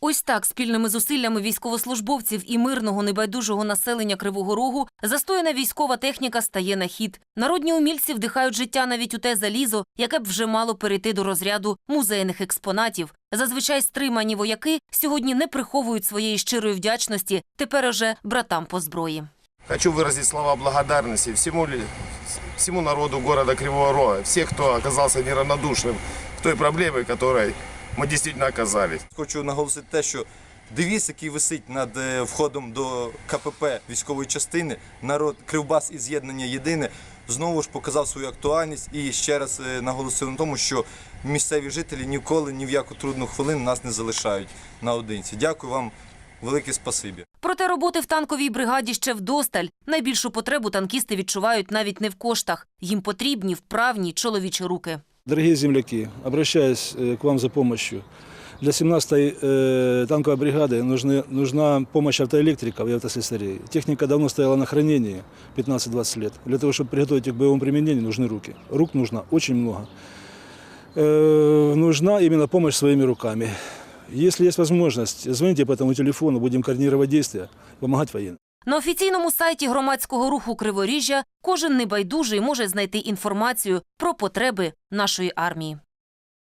Ось так спільними зусиллями військовослужбовців і мирного небайдужого населення Кривого Рогу застояна військова техніка стає на хід. Народні умільці вдихають життя навіть у те залізо, яке б вже мало перейти до розряду музейних експонатів. Зазвичай стримані вояки сьогодні не приховують своєї щирої вдячності тепер уже братам по зброї. Хочу выразить слова благодарности всему, всему народу города Кривого Рога, всех, кто оказался неравнодушным к той проблеме, которой мы действительно оказались. Хочу наголосити те, що девіз, який висить над е, входом до КПП військової частини, народ Кривбас і з'єднання єдине, знову ж показав свою актуальність і ще раз е, наголосив на тому, що місцеві жителі ніколи ні в яку трудну хвилину нас не залишають наодинці. Дякую вам, велике спасибі. Проте роботи в танковій бригаді ще вдосталь. Найбільшу потребу танкісти відчувають навіть не в коштах. Їм потрібні вправні чоловічі руки. Дорогие земляки, обращаюсь э, к вам за помощью. Для 17-й э, танковой бригады нужны, нужна помощь автоэлектриков и автослесарей. Техника давно стояла на хранении, 15-20 лет. Для того, чтобы приготовить их к боевому применению, нужны руки. Рук нужно очень много. Э, нужна именно помощь своими руками. Если есть возможность, звоните по этому телефону, будем координировать действия, помогать военным. На офіційному сайті громадського руху Криворіжжя кожен небайдужий може знайти інформацію про потреби нашої армії.